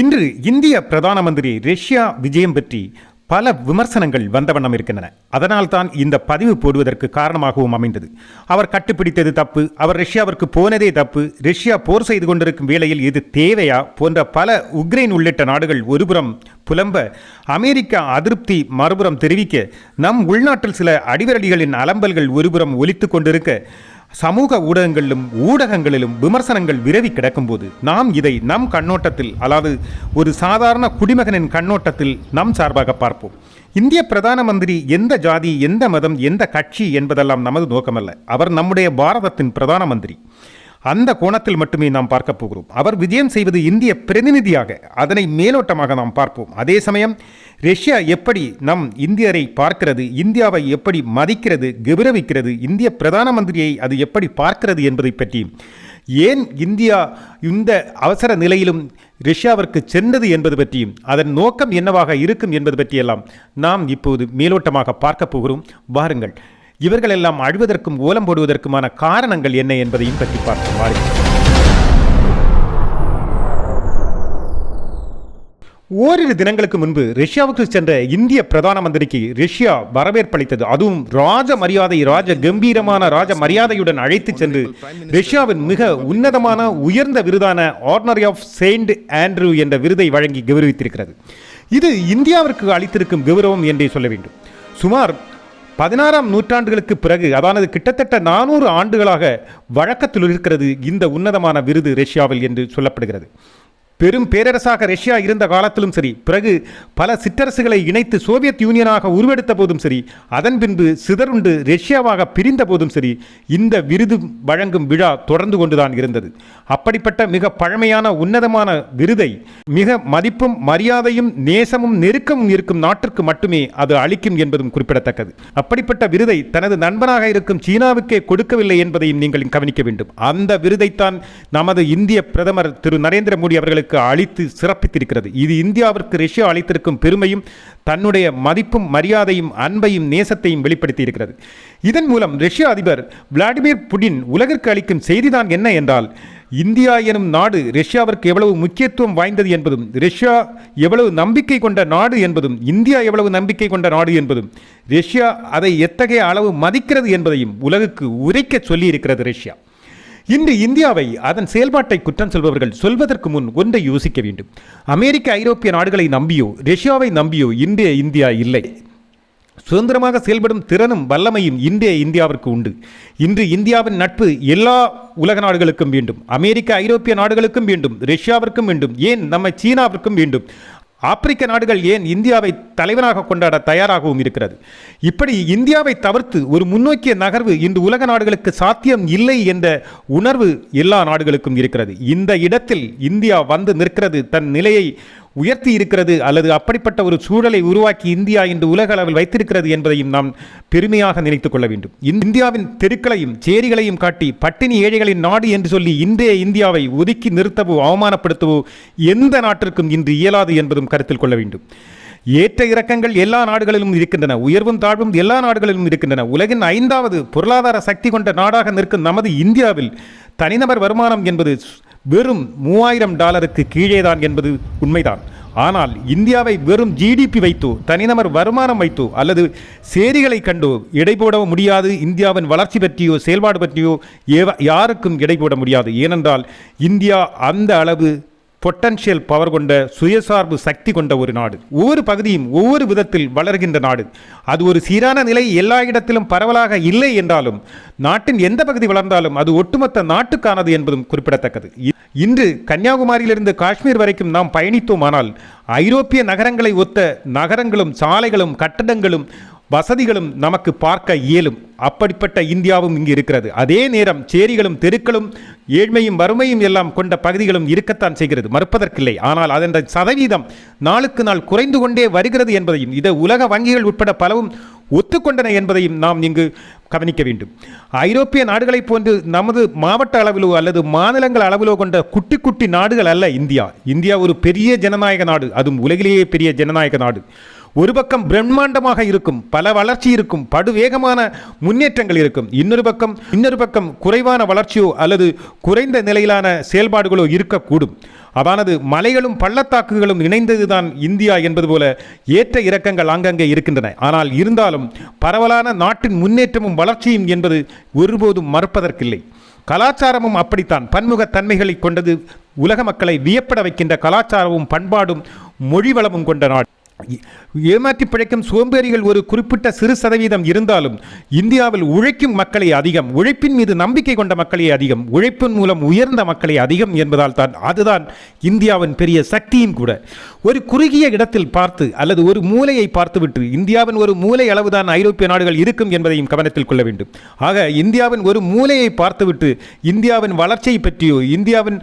இன்று இந்திய பிரதான மந்திரி ரஷ்யா விஜயம் பற்றி பல விமர்சனங்கள் வந்த வண்ணம் இருக்கின்றன. அதனால்தான் இந்த பதிவு போடுவதற்கு காரணமாகவும் அமைந்தது. அவர் கட்டுப்பிடித்தது தப்பு அவர் ரஷ்யாவிற்கு போனதே தப்பு ரஷ்யா போர் செய்து கொண்டிருக்கும் வேளையில் இது தேவையா போன்ற பல உக்ரைன் உள்ளிட்ட நாடுகள் ஒருபுறம் புலம்ப அமெரிக்கா அதிருப்தி மறுபுறம் தெரிவிக்க நம் உள்நாட்டில் சில அடிவரடிகளின் அலம்பல்கள் ஒருபுறம் ஒலித்து கொண்டிருக்க சமூக ஊடகங்களிலும் ஊடகங்களிலும் விமர்சனங்கள் விரவி கிடக்கும்போது நாம் இதை நம் கண்ணோட்டத்தில் அதாவது ஒரு சாதாரண குடிமகனின் கண்ணோட்டத்தில் நம் சார்பாக பார்ப்போம். இந்திய பிரதான மந்திரி எந்த ஜாதி எந்த மதம் எந்த கட்சி என்பதெல்லாம் நமது நோக்கமல்ல. அவர் நம்முடைய பாரதத்தின் பிரதான மந்திரி. அந்த கோணத்தில் மட்டுமே நாம் பார்க்க போகிறோம். அவர் விஜயம் செய்வது இந்திய பிரதிநிதியாக அதனை மேலோட்டமாக நாம் பார்ப்போம். அதே சமயம் ரஷ்யா எப்படி நம் இந்தியரை பார்க்கிறது இந்தியாவை எப்படி மதிக்கிறது கௌரவிக்கிறது இந்திய பிரதான மந்திரியை அது எப்படி பார்க்கிறது என்பதை பற்றி. ஏன் இந்தியா இந்த அவசர நிலையிலும் ரஷ்யாவிற்கு சென்றது என்பது பற்றியும் அதன் நோக்கம் என்னவாக இருக்கும் என்பது பற்றியெல்லாம் நாம் இப்போது மேலோட்டமாக பார்க்க போகிறோம். வாருங்கள். இவர்கள் எல்லாம் அழுவதற்கும் ஓலம் போடுவதற்குமான காரணங்கள் என்ன என்பதையும் பற்றி பார்ப்போம். ஓரிரு தினங்களுக்கு முன்பு ரஷ்யாவுக்கு சென்ற இந்திய பிரதான மந்திரிக்கு ரஷ்யா வரவேற்பளித்தது. அதுவும் ராஜ மரியாதை ராஜ கம்பீரமான ராஜ மரியாதையுடன் அழைத்து சென்று ரஷ்யாவின் மிக உன்னதமான உயர்ந்த விருதான ஆர்னரி ஆஃப் செயின்ட் ஆண்ட்ரூ என்ற விருதை வழங்கி கௌரவித்திருக்கிறது. இது இந்தியாவிற்கு அளித்திருக்கும் கௌரவம் என்றே சொல்ல வேண்டும். சுமார் பதினாறாம் நூற்றாண்டுகளுக்கு பிறகு அதானது கிட்டத்தட்ட நானூறு ஆண்டுகளாக வழக்கத்தில் இருக்கிறது இந்த உன்னதமான விருது ரஷ்யாவில் என்று சொல்லப்படுகிறது. பெரும் பேரரசாக ரஷ்யா இருந்த காலத்திலும் சரி பிறகு பல சிற்றரசுகளை இணைத்து சோவியத் யூனியனாக உருவெடுத்த போதும் சரி அதன் பின்பு சிதறுண்டு ரஷ்யாவாக பிரிந்த போதும் சரி இந்த விருது வழங்கும் விழா தொடர்ந்து கொண்டுதான் இருந்தது. அப்படிப்பட்ட மிக பழமையான உன்னதமான விருதை மிக மதிப்பும் மரியாதையும் நேசமும் நெருக்கமும் இருக்கும் நாட்டிற்கு மட்டுமே அது அளிக்கும் என்பதும் குறிப்பிடத்தக்கது. அப்படிப்பட்ட விருதை தனது நண்பனாக இருக்கும் சீனாவுக்கே கொடுக்கவில்லை என்பதையும் நீங்கள் கவனிக்க வேண்டும். அந்த விருதைத்தான் நமது இந்திய பிரதமர் திரு நரேந்திர மோடி அவர்களுக்கு அவர்களுக்கு அளித்து சிறப்பித்திருக்கிறது. இது இந்தியாவிற்கு ரஷ்யா அளித்திருக்கும் பெருமையும் தன்னுடைய மதிப்பும் மரியாதையும் அன்பையும் நேசத்தையும் வெளிப்படுத்தி இருக்கிறது இதன் மூலம் ரஷ்ய அதிபர் விளாடிமிர் புடின் உலகிற்கு அளிக்கும் செய்திதான் என்ன என்றால் இந்தியா எனும் நாடு ரஷ்யாவிற்கு எவ்வளவு முக்கியத்துவம் வாய்ந்தது என்பதும் ரஷ்யா எவ்வளவு நம்பிக்கை கொண்ட நாடு என்பதும் இந்தியா எவ்வளவு நம்பிக்கை கொண்ட நாடு என்பதும் ரஷ்யா அதை எத்தகைய அளவு மதிக்கிறது என்பதையும் உலகுக்கு உரைக்க சொல்லியிருக்கிறது ரஷ்யா. இன்று இந்தியாவை அதன் செயல்பாட்டை குற்றம் சொல்பவர்கள் சொல்வதற்கு முன் ஒன்றை யோசிக்க வேண்டும். அமெரிக்க ஐரோப்பிய நாடுகளை நம்பியோ ரஷ்யாவை நம்பியோ இன்றைய இந்தியா இல்லை. சுதந்திரமாக செயல்படும் திறனும் வல்லமையும் இன்றைய இந்தியாவிற்கு உண்டு. இன்று இந்தியாவின் நட்பு எல்லா உலக நாடுகளுக்கும் வேண்டும். அமெரிக்க ஐரோப்பிய நாடுகளுக்கும் வேண்டும். ரஷ்யாவிற்கும் வேண்டும். ஏன்? நம்ம சீனாவிற்கும் வேண்டும். ஆப்பிரிக்க நாடுகள் ஏன் இந்தியாவை தலைவனாக கொண்டாட தயாராகவும் இருக்கிறது? இப்படி இந்தியாவை தவிர்த்து ஒரு முன்னோக்கிய நகர்வு இன்று உலக நாடுகளுக்கு சாத்தியம் இல்லை என்ற உணர்வு எல்லா நாடுகளுக்கும் இருக்கிறது. இந்த இடத்தில் இந்தியா வந்து நிற்கிறது தன் நிலையை உயர்த்தி இருக்கிறது அல்லது அப்படிப்பட்ட ஒரு சூழலை உருவாக்கி இந்தியா இன்று உலக அளவில் வைத்திருக்கிறது என்பதையும் நாம் பெருமையாக நினைத்துக் கொள்ள வேண்டும். இந்தியாவின் தெருக்களையும் சேரிகளையும் காட்டி பட்டினி ஏழைகளின் நாடு என்று சொல்லி இன்றைய இந்தியாவை ஒதுக்கி நிறுத்தவோ அவமானப்படுத்தவோ எந்த நாட்டிற்கும் இன்று இயலாது என்பதும் கருத்தில் கொள்ள வேண்டும். ஏற்ற இறக்கங்கள் எல்லா நாடுகளிலும் இருக்கின்றன உயர்வும் தாழ்வும் எல்லா நாடுகளிலும் இருக்கின்றன. உலகின் ஐந்தாவது பொருளாதார சக்தி கொண்ட நாடாக நிற்கும் நமது இந்தியாவில் தனிநபர் வருமானம் என்பது வெறும் மூவாயிரம் டாலருக்கு கீழேதான் என்பது உண்மைதான். ஆனால் இந்தியாவை வெறும் ஜிடிபி வைத்தோ தனிநபர் வருமானம் வைத்தோ அல்லது சேரிகளை கண்டோ எடை போட முடியாது. இந்தியாவின் வளர்ச்சி பற்றியோ செயல்பாடு பற்றியோ யாருக்கும் எடை போட முடியாது. ஏனென்றால் இந்தியா அந்த அளவு பொட்டன்ஷியல் பவர் கொண்ட சுயசார்பு சக்தி கொண்ட ஒரு நாடு. ஒவ்வொரு பகுதியும் ஒவ்வொரு விதத்தில் வளர்கின்ற நாடு. அது ஒரு சீரான நிலை எல்லா இடத்திலும் பரவலாக இல்லை என்றாலும் நாட்டின் எந்த பகுதி வளர்ந்தாலும் அது ஒட்டுமொத்த நாட்டுக்கானது என்பதும் குறிப்பிடத்தக்கது. இன்று கன்னியாகுமரியிலிருந்து காஷ்மீர் வரைக்கும் நாம் பயணித்தோமானால் ஐரோப்பிய நகரங்களை ஒத்த நகரங்களும் சாலைகளும் கட்டடங்களும் வசதிகளும் நமக்கு பார்க்க இயலும். அப்படிப்பட்ட இந்தியாவும் இங்கு இருக்கிறது. அதே நேரம் சேரிகளும் தெருக்களும் ஏழ்மையும் வறுமையும் எல்லாம் கொண்ட பகுதிகளும் இருக்கத்தான் செய்கிறது. மறுப்பதற்கில்லை. ஆனால் அதன் சதவீதம் நாளுக்கு நாள் குறைந்து கொண்டே வருகிறது என்பதையும் இதை உலக வங்கிகள் உட்பட பலவும் ஒத்துக்கொண்டன என்பதையும் நாம் இங்கு கவனிக்க வேண்டும். ஐரோப்பிய நாடுகளைப் போன்று நமது மாவட்ட அளவிலோ அல்லது மாநிலங்கள் அளவிலோ கொண்ட குட்டி குட்டி நாடுகள் அல்ல இந்தியா. இந்தியா ஒரு பெரிய ஜனநாயக நாடு. அதுவும் உலகிலேயே பெரிய ஜனநாயக நாடு. ஒரு பக்கம் பிரம்மாண்டமாக இருக்கும் பல வளர்ச்சி இருக்கும் படுவேகமான முன்னேற்றங்கள் இருக்கும். இன்னொரு பக்கம் இன்னொரு பக்கம் குறைவான வளர்ச்சியோ அல்லது குறைந்த நிலையிலான செயல்பாடுகளோ இருக்கக்கூடும். அதானது மலைகளும் பள்ளத்தாக்குகளும் இணைந்ததுதான் இந்தியா என்பது போல ஏற்ற இறக்கங்கள் ஆங்கங்கே இருக்கின்றன. ஆனால் இருந்தாலும் பரவலான நாட்டின் முன்னேற்றமும் வளர்ச்சியும் என்பது ஒருபோதும் மறுப்பதற்கில்லை. கலாச்சாரமும் அப்படித்தான். பன்முகத்தன்மைகளை கொண்டது உலக மக்களை வியப்பட வைக்கின்ற கலாச்சாரமும் பண்பாடும் மொழி வளமும் கொண்ட நாடு. ஏமாற்றி பிழைக்கும் சோம்பேறிகள் ஒரு குறிப்பிட்ட சிறு சதவீதம் இருந்தாலும் இந்தியாவில் உழைக்கும் மக்களை அதிகம் உழைப்பின் மீது நம்பிக்கை கொண்ட மக்களை அதிகம் உழைப்பின் மூலம் உயர்ந்த மக்களை அதிகம் என்பதால் தான் அதுதான் இந்தியாவின் பெரிய சக்தியும் கூட. ஒரு குறுகிய இடத்தில் பார்த்து அல்லது ஒரு மூலையை பார்த்துவிட்டு இந்தியாவின் ஒரு மூலை அளவுதான் ஐரோப்பிய நாடுகள் இருக்கும் என்பதையும் கவனத்தில் கொள்ள வேண்டும். ஆக இந்தியாவின் ஒரு மூலையை பார்த்துவிட்டு இந்தியாவின் வளர்ச்சியை பற்றியோ இந்தியாவின்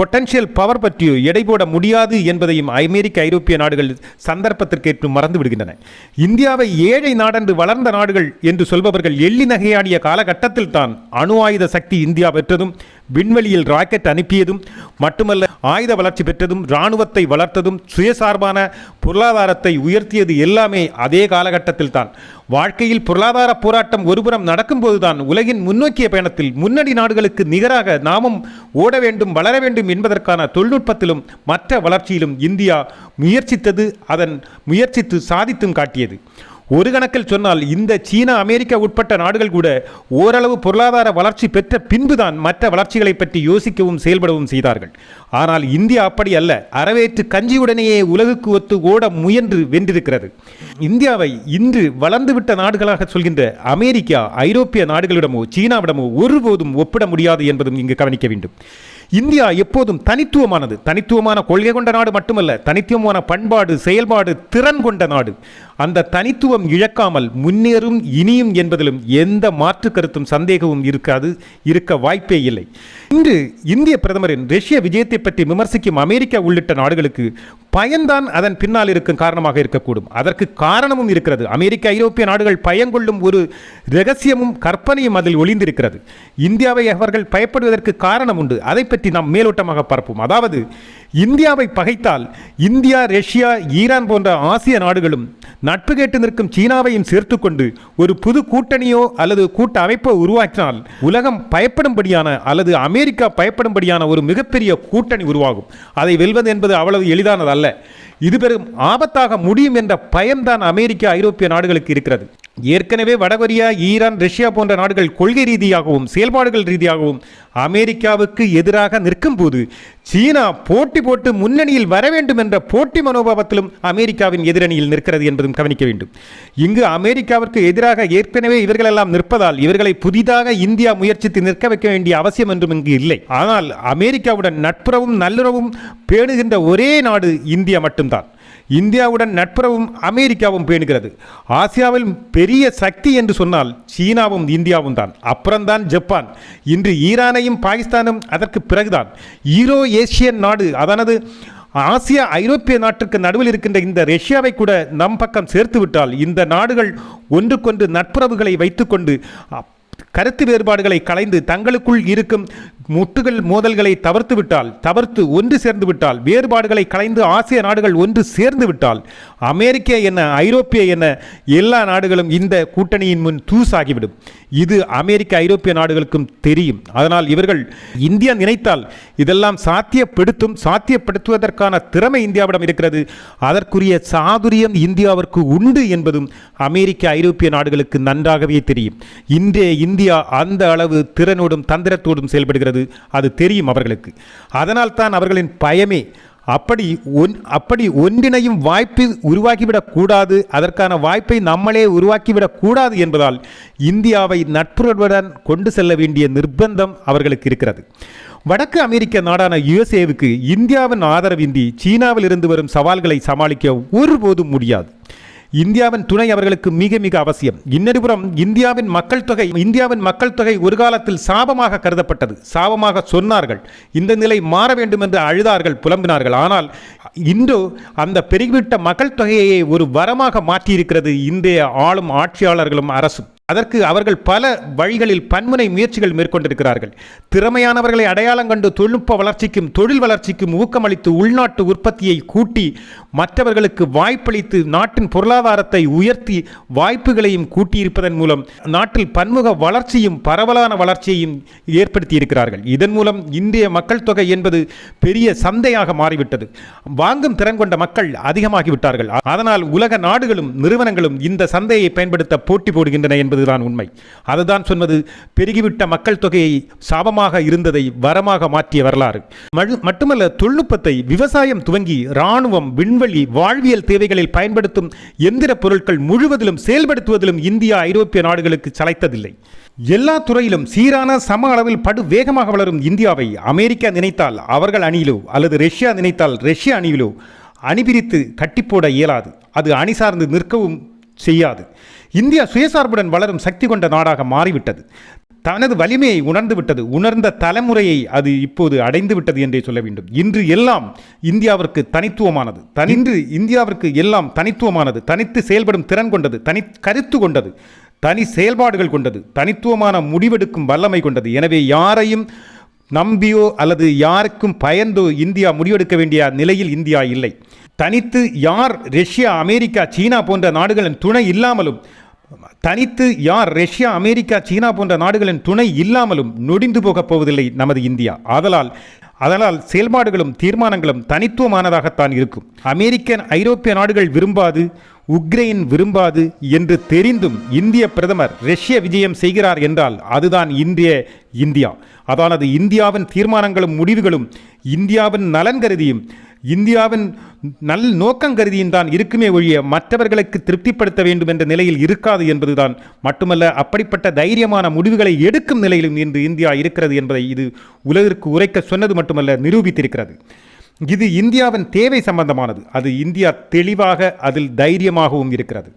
பொட்டன்ஷியல் பவர் பற்றியோ எடை போட முடியாது என்பதையும் அமெரிக்க ஐரோப்பிய நாடுகள் சந்தர்ப்பத்திற்கேற்று மறந்து விடுகின்றன இந்தியாவை ஏழை நாடென்று வளர்ந்த நாடுகள் என்று சொல்பவர்கள் எள்ளி நகையாடிய காலகட்டத்தில் தான் அணு ஆயுத சக்தி இந்தியா பெற்றதும் விண்வெளியில் ராக்கெட் அனுப்பியதும் மட்டுமல்ல ஆயுத வளர்ச்சி பெற்றதும் இராணுவத்தை வளர்த்ததும் சுயசார்பான பொருளாதாரத்தை உயர்த்தியது எல்லாமே அதே காலகட்டத்தில் தான் வாழ்க்கையில் பொருளாதார போராட்டம் ஒருபுறம் நடக்கும்போதுதான் உலகின் முன்னோக்கிய பயணத்தில் முன்னணி நாடுகளுக்கு நிகராக நாமும் ஓட வேண்டும் வளர வேண்டும் என்பதற்கான தொழில்நுட்பத்திலும் மற்ற வளர்ச்சியிலும் இந்தியா முயற்சித்தது அதன் முயற்சித்து சாதித்தும் காட்டியது. ஒரு கணக்கில் சொன்னால் இந்த சீனா அமெரிக்கா உட்பட்ட நாடுகள் கூட ஓரளவு பொருளாதார வளர்ச்சி பெற்ற பின்புதான் மற்ற வளர்ச்சிகளை பற்றி யோசிக்கவும் செயல்படவும் செய்தார்கள். ஆனால் இந்தியா அப்படி அல்ல. அறவேற்று கஞ்சியுடனேயே உலகுக்கு ஒத்து ஓட முயன்று வென்றிருக்கிறது. இந்தியாவை இன்று வளர்ந்துவிட்ட நாடுகளாக சொல்கின்ற அமெரிக்கா ஐரோப்பிய நாடுகளிடமோ சீனாவிடமோ ஒருபோதும் ஒப்பிட முடியாது என்பதும் இங்கு கவனிக்க வேண்டும். இந்தியா எப்போதும் தனித்துவமானது. தனித்துவமான கொள்கை கொண்ட நாடு மட்டுமல்ல தனித்துவமான பண்பாடு செயல்பாடு திறன் கொண்ட நாடு. அந்த தனித்துவம் இழக்காமல் முன்னேறும் இனியும் என்பதிலும் எந்த மாற்று கருத்தும் சந்தேகமும் இருக்காது இருக்க வாய்ப்பே இல்லை. இன்று இந்திய பிரதமரின் ரஷ்ய விஜயத்தை பற்றி விமர்சிக்கும் அமெரிக்கா உள்ளிட்ட நாடுகளுக்கு பயன்தான் அதன் பின்னால் இருக்கும் காரணமாக இருக்கக்கூடும். அதற்கு காரணமும் இருக்கிறது. அமெரிக்க ஐரோப்பிய நாடுகள் பயங்கொள்ளும் ஒரு ரகசியமும் கற்பனையும் அதில் ஒளிந்திருக்கிறது. இந்தியாவை அவர்கள் பயப்படுவதற்கு காரணம் உண்டு. அதை பற்றி நாம் மேலோட்டமாக பார்ப்போம். அதாவது இந்தியாவை பகைத்தால் இந்தியா ரஷ்யா ஈரான் போன்ற ஆசிய நாடுகளும் நட்பு கேட்டு நிற்கும் சீனாவையும் சேர்த்துக்கொண்டு ஒரு புது கூட்டணியோ அல்லது கூட்ட அமைப்போ உருவாக்கினால் உலகம் பயப்படும்படியான அல்லது அமெரிக்கா பயப்படும்படியான ஒரு மிகப்பெரிய கூட்டணி உருவாகும். அதை வெல்வது என்பது அவ்வளவு எளிதானது அல்ல இது பெரும் ஆபத்தாக முடியும் என்ற பயம்தான் அமெரிக்க ஐரோப்பிய நாடுகளுக்கு இருக்கிறது. ஏற்கனவே வடகொரியா ஈரான் ரஷ்யா போன்ற நாடுகள் கொள்கை ரீதியாகவும் செயல்பாடுகள் ரீதியாகவும் அமெரிக்காவுக்கு எதிராக நிற்கும் போது சீனா போட்டி போட்டு முன்னணியில் வர வேண்டும் என்ற போட்டி மனோபாவத்திலும் அமெரிக்காவின் எதிரணியில் நிற்கிறது என்பதும் கவனிக்க வேண்டும். இங்கு அமெரிக்காவிற்கு எதிராக ஏற்கனவே இவர்களெல்லாம் நிற்பதால் இவர்களை புதிதாக இந்தியா முயற்சித்து நிற்க வைக்க வேண்டிய அவசியம் என்றும் இங்கு இல்லை. ஆனால் அமெரிக்காவுடன் நட்புறவும் நல்லுறவும் பேணுகின்ற ஒரே நாடு இந்தியா மட்டும்தான். இந்தியாவுடன் நட்புறவும் அமெரிக்காவும் பேணுகிறது. ஆசியாவில் பெரிய சக்தி என்று சொன்னால் சீனாவும் இந்தியாவும் தான். அப்புறம்தான் ஜப்பான். இன்று ஈரானையும் பாகிஸ்தானும் அதற்கு பிறகுதான். ஈரோ ஏசியன் நாடு அதானது ஆசியா ஐரோப்பிய நாட்டுக்கு நடுவில் இருக்கின்ற இந்த ரஷ்யாவை கூட நம் பக்கம் சேர்த்துவிட்டால் இந்த நாடுகள் ஒன்றுக்கொன்று நட்புறவுகளை வைத்துக்கொண்டு கருத்து வேறுபாடுகளை களைந்து தங்களுக்குள் இருக்கும் முட்டுகள் மோதல்களை தவிர்த்து விட்டால் தவிர்த்து ஒன்று சேர்ந்து விட்டால் வேறுபாடுகளை கலைந்து ஆசிய நாடுகள் ஒன்று சேர்ந்து விட்டால் அமெரிக்க என ஐரோப்பிய என எல்லா நாடுகளும் இந்த கூட்டணியின் முன் தூசாகிவிடும். இது அமெரிக்க ஐரோப்பிய நாடுகளுக்கும் தெரியும். அதனால் இவர்கள் இந்தியா நினைத்தால் இதெல்லாம் சாத்தியப்படுத்தும் சாத்தியப்படுத்துவதற்கான திறமை இந்தியாவிடம் இருக்கிறது. அதற்குரிய சாதுரியம் இந்தியாவிற்கு உண்டு என்பதும் அமெரிக்க ஐரோப்பிய நாடுகளுக்கு நன்றாகவே தெரியும். இன்றைய இந்தியா அந்த அளவு திறனோடும் தந்திரத்தோடும் செயல்படுகிறது. அது தெரியும் அவர்களுக்கு. அதனால் தான் அவர்களின் பயமே அப்படி ஒன் அப்படி ஒன்றினையும் வாய்ப்பு உருவாக்கிவிடக்கூடாது அதற்கான வாய்ப்பை நம்மளே உருவாக்கிவிடக்கூடாது என்பதால் இந்தியாவை நட்புறவுடன் கொண்டு செல்ல வேண்டிய நிர்பந்தம் அவர்களுக்கு இருக்கிறது. வடக்கு அமெரிக்க நாடான யுஎஸ்ஏவுக்கு இந்தியாவின் ஆதரவின்றி சீனாவில் இருந்து வரும் சவால்களை சமாளிக்க ஒருபோதும் முடியாது. இந்தியாவின் துணை அவர்களுக்கு மிக மிக அவசியம். இன்னொருபுறம் இந்தியாவின் மக்கள் தொகை இந்தியாவின் மக்கள் தொகை ஒரு காலத்தில் சாபமாக கருதப்பட்டது. சாபமாக சொன்னார்கள். இந்த நிலை மாற வேண்டும் என்று அழுதார்கள் புலம்பினார்கள். ஆனால் இன்று அந்த பெருகிவிட்ட மக்கள் தொகையை ஒரு வரமாக மாற்றியிருக்கிறது இன்றைய ஆளும் ஆட்சியாளர்களும் அரசும். அதற்கு அவர்கள் பல வழிகளில் பன்முனை முயற்சிகள் மேற்கொண்டிருக்கிறார்கள். திறமையானவர்களை அடையாளம் கண்டு தொழில்நுட்ப வளர்ச்சிக்கும் தொழில் வளர்ச்சிக்கும் ஊக்கமளித்து உள்நாட்டு உற்பத்தியை கூட்டி மற்றவர்களுக்கு வாய்ப்பளித்து நாட்டின் பொருளாதாரத்தை உயர்த்தி வாய்ப்புகளையும் கூட்டியிருப்பதன் மூலம் நாட்டில் பன்முக வளர்ச்சியும் பரவலான வளர்ச்சியையும் ஏற்படுத்தி இருக்கிறார்கள் இதன் மூலம் இந்திய மக்கள் தொகை என்பது பெரிய சந்தையாக மாறிவிட்டது. வாங்கும் திறன் கொண்ட மக்கள் அதிகமாகிவிட்டார்கள். அதனால் உலக நாடுகளும் நிறுவனங்களும் இந்த சந்தையை பயன்படுத்த போட்டி போடுகின்றன என்பது என்பதுதான் உண்மை. அதுதான் சொன்னது பெருகிவிட்ட மக்கள் தொகையை சாபமாக இருந்ததை வரமாக மாற்றிய வரலாறு. மட்டுமல்ல தொழில்நுட்பத்தை விவசாயம் துவங்கி இராணுவம் விண்வெளி வாழ்வியல் தேவைகளில் பயன்படுத்தும் எந்திர பொருட்கள் முழுவதிலும் செயல்படுத்துவதிலும் இந்தியா ஐரோப்பிய நாடுகளுக்கு சளைத்ததில்லை. எல்லா துறையிலும் சீரான சம அளவில் படு வேகமாக வளரும் இந்தியாவை அமெரிக்கா நினைத்தால் அவர்கள் அணியிலோ அல்லது ரஷ்யா நினைத்தால் ரஷ்யா அணியிலோ அணிபிரித்து கட்டிப்போட இயலாது. அது அணி சார்ந்து நிற்கவும் செய்யாது. இந்தியா சுயசார்புடன் வளரும் சக்தி கொண்ட நாடாக மாறிவிட்டது. தனது வலிமையை உணர்ந்து விட்டது. உணர்ந்த தலைமுறையை அது இப்போது அடைந்து விட்டது என்றே சொல்ல வேண்டும். இன்று எல்லாம் இந்தியாவிற்கு தனித்துவமானது. தனின்று இந்தியாவிற்கு எல்லாம் தனித்துவமானது. தனித்து செயல்படும் திறன் கொண்டது. தனி கருத்து கொண்டது. தனி செயல்பாடுகள் கொண்டது. தனித்துவமான முடிவெடுக்கும் வல்லமை கொண்டது. எனவே யாரையும் நம்பியோ அல்லது யாருக்கும் பயந்தோ இந்தியா முடிவெடுக்க வேண்டிய நிலையில் இந்தியா இல்லை. தனித்து யார் ரஷ்யா அமெரிக்கா சீனா போன்ற நாடுகளின் துணை இல்லாமலும் தனித்து யார் ரஷ்யா அமெரிக்கா சீனா போன்ற நாடுகளின் துணை இல்லாமலும் நொடிந்து போகப் போவதில்லை நமது இந்தியா. ஆதலால் அதனால் செயல்பாடுகளும் தீர்மானங்களும் தனித்துவமானதாகத்தான் இருக்கும். அமெரிக்கன் ஐரோப்பிய நாடுகள் விரும்பாது உக்ரைன் விரும்பாது என்று தெரிந்தும் இந்திய பிரதமர் ரஷ்ய விஜயம் செய்கிறார் என்றால் அதுதான் இந்திய இந்தியா. அதானது இந்தியாவின் தீர்மானங்களும் முடிவுகளும் இந்தியாவின் நலன் கருதியும் இந்தியாவின் நல் நோக்கம் கருதியும் தான் இருக்குமே ஒழிய மற்றவர்களுக்கு திருப்திப்படுத்த வேண்டும் என்ற நிலையில் இருக்காது என்பதுதான். மட்டுமல்ல அப்படிப்பட்ட தைரியமான முடிவுகளை எடுக்கும் நிலையிலும் இன்று இந்தியா இருக்கிறது என்பதை இது உலகிற்கு உரைக்க சொன்னது மட்டுமல்ல நிரூபித்திருக்கிறது. இது இந்தியாவின் தேவை சம்பந்தமானது. அது இந்தியா தெளிவாக அதில் தைரியமாகவும் இருக்கிறது.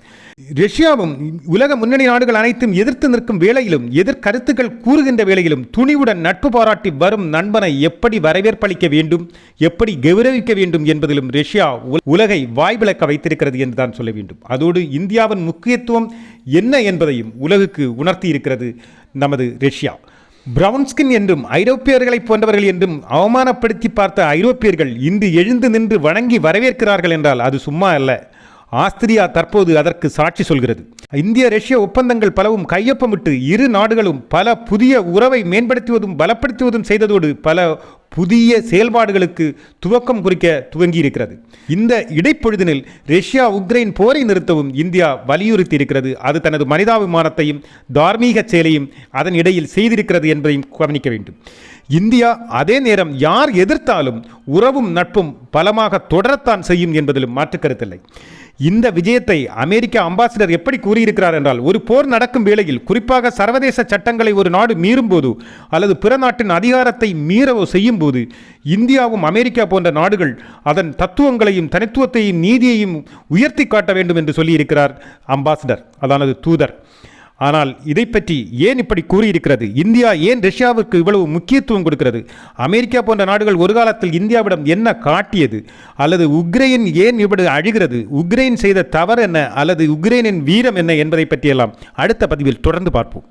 ரஷ்யாவும் உலக முன்னணி நாடுகள் அனைத்தும் எதிர்த்து நிற்கும் வேளையிலும் எதிர்கருத்துக்கள் கூறுகின்ற வேளையிலும் துணிவுடன் நட்பு பாராட்டி வரும் நண்பனை எப்படி வரவேற்பளிக்க வேண்டும் எப்படி கௌரவிக்க வேண்டும் என்பதிலும் ரஷ்யா உலகை வாய்விளக்க வைத்திருக்கிறது என்று தான் சொல்ல வேண்டும். அதோடு இந்தியாவின் முக்கியத்துவம் என்ன என்பதையும் உலகுக்கு உணர்த்தி இருக்கிறது நமது ரஷ்யா. பிரவுன் ஸ்கின் என்றும் ஐரோப்பியர்களை போன்றவர்கள் என்றும் அவமானப்படுத்தி பார்த்த ஐரோப்பியர்கள் இன்று எழுந்து நின்று வணங்கி வரவேற்கிறார்கள் என்றால் அது சும்மா அல்ல. ஆஸ்திரியா தற்போது அதற்கு சாட்சி சொல்கிறது. இந்திய ரஷ்ய ஒப்பந்தங்கள் பலவும் கையொப்பமிட்டு இரு நாடுகளும் பல புதிய உறவை மேம்படுத்துவதும் பலப்படுத்துவதும் செய்ததோடு பல புதிய செயல்பாடுகளுக்கு துவக்கம் குறிக்க துவங்கியிருக்கிறது. இந்த இடைப்பொழுதினில் ரஷ்யா உக்ரைன் போரை நிறுத்தவும் இந்தியா வலியுறுத்தி இருக்கிறது அது தனது மனிதாபிமானத்தையும் தார்மீக செயலையும் அதன் இடையில் செய்திருக்கிறது என்பதையும் கவனிக்க வேண்டும். இந்தியா அதே நேரம் யார் எதிர்த்தாலும் உறவும் நட்பும் பலமாக தொடரத்தான் செய்யும் என்பதிலும் மாற்று கருத்தில்லை. இந்த விஜயத்தை அமெரிக்க அம்பாசிடர் எப்படி கூறியிருக்கிறார் என்றால் ஒரு போர் நடக்கும் வேளையில் குறிப்பாக சர்வதேச சட்டங்களை ஒரு நாடு மீறும்போது அல்லது பிற நாட்டின் அதிகாரத்தை மீறவோ செய்யும் போது இந்தியாவும் அமெரிக்கா போன்ற நாடுகள் அதன் தத்துவங்களையும் தனித்துவத்தையும் நீதியையும் உயர்த்தி காட்ட வேண்டும் என்று சொல்லியிருக்கிறார் அம்பாசிடர் அதானது தூதர். ஆனால் இதை பற்றி ஏன் இப்படி கூறியிருக்கிறது? இந்தியா ஏன் ரஷ்யாவிற்கு இவ்வளவு முக்கியத்துவம் கொடுக்கிறது? அமெரிக்கா போன்ற நாடுகள் ஒரு காலத்தில் இந்தியாவிடம் என்ன காட்டியது? அல்லது உக்ரைன் ஏன் இவ்வளவு அழுகிறது? உக்ரைன் செய்த தவறு என்ன? அல்லது உக்ரைனின் வீரம் என்ன என்பதை பற்றியெல்லாம் அடுத்த பதிவில் தொடர்ந்து பார்ப்போம்.